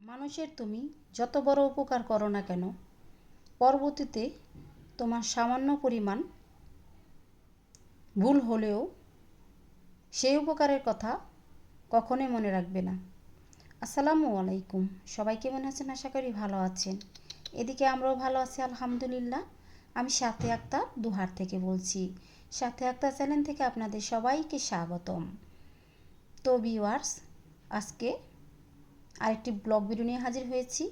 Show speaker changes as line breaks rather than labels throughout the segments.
মানুষের তুমি যত বড় উপকার করো না কেন, পরবর্তীতে তোমার সামান্য পরিমাণ ভুল হলেও সেই উপকারের কথা কখনোই মনে রাখবে না। আসসালামু আলাইকুম। সবাই কেমন আছেন? আশা করি ভালো আছেন। এদিকে আমরাও ভালো আছি, আলহামদুলিল্লাহ। আমি সাথে আক্তার দুহার থেকে বলছি। সাথে আক্তার চ্যানেল থেকে আপনাদের সবাইকে স্বাগতম। তো ভিউয়ার্স আজকে আরেকটি ব্লগ ভিডিও নিয়ে হাজির হয়েছি।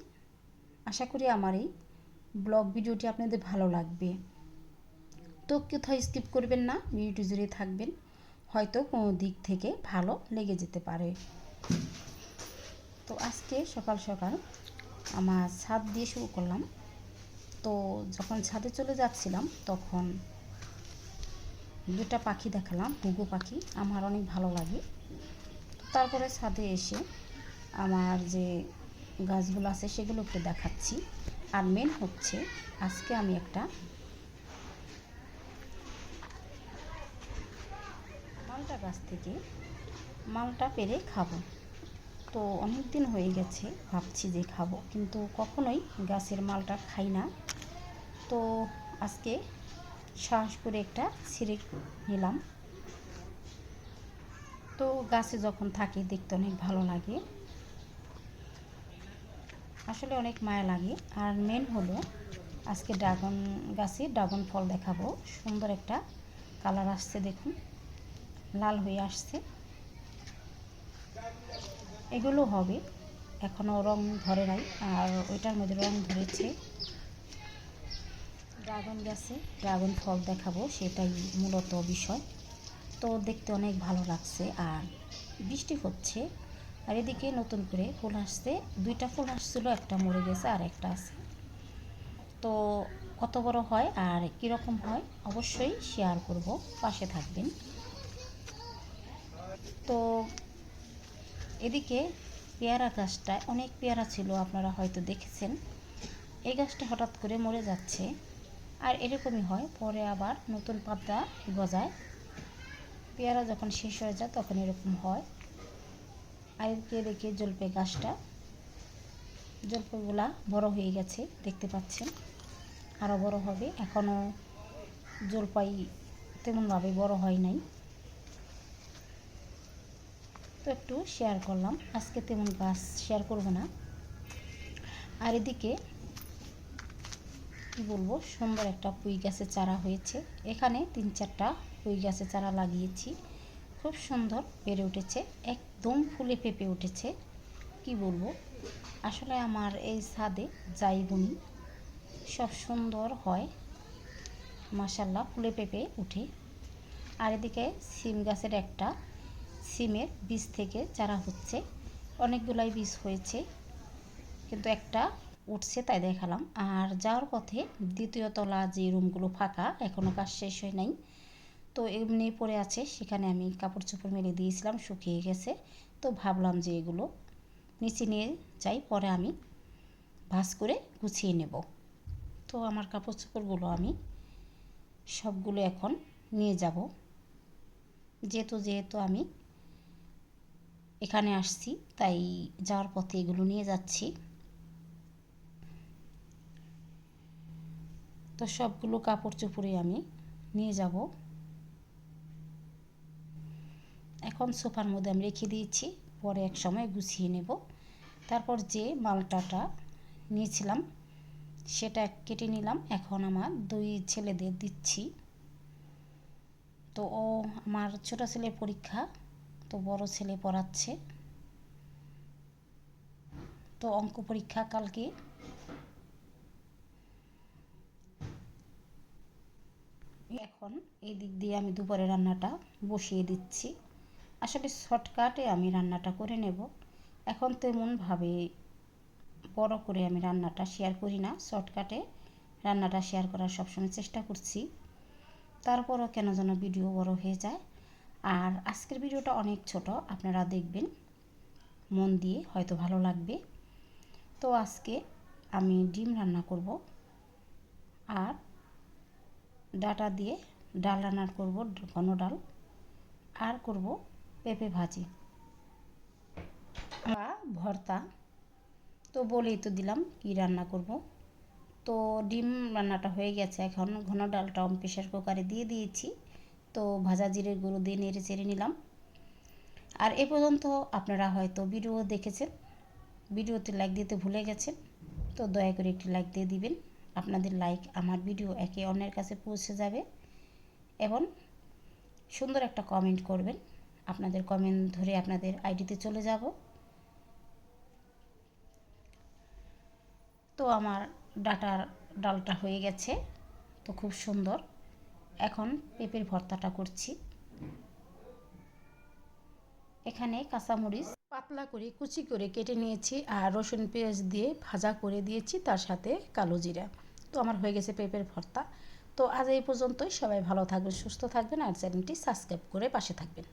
আশা করি আমার এই ব্লগ ভিডিওটি আপনাদের ভালো লাগবে। তো কোথাও স্কিপ করবেন না ভিডিওটি জুড়ে থাকবেন। হয়তো কোনো দিক থেকে ভালো লেগে যেতে পারে। তো আজকে সকাল সকাল আমার ছাদ দিয়ে শুরু করলাম। তো যখন ছাদে চলে যাচ্ছিলাম, তখন দুটা পাখি দেখালাম, ঘুঘু পাখি। আমার অনেক ভালো লাগে। তারপরে ছাদে এসে আমার যে গাছগুলো আছে সেগুলো একটু দেখাচ্ছি। আর মেন হচ্ছে আজকে আমি একটা মালটা গাছ থেকে মালটা পেরে খাব। তো অনেক দিন হয়ে গেছে, ভাবছি যে খাব, কিন্তু কখনোই গাছের মালটা খাই না। তো আজকে সাহস করে একটা ছিঁড়ে নিলাম। তো গাছে যখন থাকে দেখতে অনেক ভালো লাগে। আসলে অনেক মায়া লাগে। আর মেন হলো আজকে ড্রাগন গাছে ড্রাগন ফল দেখাবো। সুন্দর একটা কালার আসছে দেখুন। লাল হয়ে আসছে। এগুলো হবে। এখনও রং ধরে নাই। আর ওইটার মধ্যে রং ধরেছে ড্রাগন গাছে ড্রাগন ফল দেখাবো। সেটাই মূলত বিষয়। তো দেখতে অনেক ভালো লাগছে। আর বৃষ্টি হচ্ছে। আর এদিকে নতুন করে ফুল আসছে। দুইটা ফুল আসছিল, একটা মরে গেছে আর একটা আছে। তো কত বড় হয় আর কীরকম হয় অবশ্যই শেয়ার করব, পাশে থাকবেন। তো এদিকে পেয়ারা গাছটায় অনেক পেয়ারা ছিল, আপনারা হয়তো দেখেছেন। এই গাছটা হঠাৎ করে মরে যাচ্ছে আর এরকমই হয়, পরে আবার নতুন পাতা গজায়। পেয়ারা যখন শেষ হয়ে যায় তখন এরকম হয়। আর এদিকে দেখে জলপাই গাছটা, জলপাইগুলা বড় হয়ে গেছে, দেখতে পাচ্ছেন। আরও বড় হবে। এখনও জলপাই তেমনভাবে বড় হয় নাই। তো একটু শেয়ার করলাম। আজকে তেমন গাছ শেয়ার করব না। আর এদিকে কী বলব, সুন্দর একটা পুঁই গাছের চারা হয়েছে। এখানে তিন চারটা পুঁই গাছের চারা লাগিয়েছি। খুব সুন্দর বেড়ে উঠেছে, একদম ফুলে পেঁপে উঠেছে। কি বলব? আসলে আমার এই ছাদে যাই বুনি সব সুন্দর হয়। মাসাল্লাহ ফুলে পেঁপে উঠে। আর এদিকে সিম গাছের একটা, সিমের বীজ থেকে চারা হচ্ছে। অনেকগুলাই বীজ হয়েছে, কিন্তু একটা উঠছে তাই দেখালাম। আর যাওয়ার পথে দ্বিতীয় তলা যে রুমগুলো ফাঁকা এখনও কাজ শেষ হয় নাই। তো এমনি পড়ে আছে, সেখানে আমি কাপড় চোপড় মেলে দিয়েছিলাম, শুকিয়ে গেছে। তো ভাবলাম যে এগুলো নিচে নিয়ে যাই, পরে আমি ভাস করে গুছিয়ে নেব। তো আমার কাপড় চোপড়গুলো আমি সবগুলো এখন নিয়ে যাব। যেহেতু যেহেতু আমি এখানে আসছি, তাই যাওয়ার পথে এগুলো নিয়ে যাচ্ছি। তো সবগুলো কাপড় চোপড়ে আমি নিয়ে যাব। এখন সোফার মধ্যে আমি রেখে দিয়েছি। পরে এক সময় গুছিয়ে নেব। তারপর যে মালটাটা নিয়েছিলাম, সেটা কেটে নিলাম। এখন আমার দুই ছেলেদের দিচ্ছি। তো ও আমার ছোটো ছেলের পরীক্ষা, তো বড় ছেলে পড়াচ্ছে। তো অঙ্ক পরীক্ষা কালকে। এখন এই দিক দিয়ে আমি দুপুরে রান্নাটা বসিয়ে দিচ্ছি। আসলে শর্টকাটে আমি রান্নাটা করে নেব। এখন তেমনভাবে বড় করে আমি রান্নাটা শেয়ার করি না, শর্টকাটে রান্নাটা শেয়ার করার সবসময় চেষ্টা করছি। তারপরও কেন যেন ভিডিও বড় হয়ে যায়। আর আজকের ভিডিওটা অনেক ছোট, আপনারা দেখবেন, মন দিয়ে হয়তো ভালো লাগবে। তো আজকে আমি ডিম রান্না করব আর ডাটা দিয়ে ডাল রান্না করব, ঘন ডাল। আর করব পেঁপে ভাজি। বা ভর্তা। তো বলেই তো দিলাম কি রান্না করব। তো ডিম রান্নাটা হয়ে গেছে। এখন ঘন ডালটা প্রেশার কুকারে দিয়ে দিয়েছি। তো ভাজা জিরের গুঁড়ো দিয়ে নেড়ে চেড়ে নিলাম। আর এ পর্যন্ত আপনারা হয়তো ভিডিও দেখেছেন। ভিডিওতে লাইক দিতে ভুলে গেছেন। তো দয়া করে একটি লাইক দিয়ে দিবেন। আপনাদের লাইক আমার ভিডিও একে অন্যের কাছে পৌঁছে যাবে। এবং সুন্দর একটা কমেন্ট করবেন। আপনাদের কমেন্ট ধরে আপনাদের আইডিতে চলে যাব। তো আমার ডাটার ডালটা হয়ে গেছে, তো খুব সুন্দর। এখন পেঁপের ভর্তাটা করছি। এখানে কাঁচামরিচ পাতলা করে কুচি করে কেটে নিয়েছি আর রসুন পেঁয়াজ দিয়ে ভাজা করে দিয়েছি, তার সাথে কালো জিরা। তো আমার হয়ে গেছে পেঁপের ভর্তা। তো আজ এই পর্যন্তই। সবাই ভালো থাকবেন, সুস্থ থাকবেন আর চ্যানেলটি সাবস্ক্রাইব করে পাশে থাকবেন।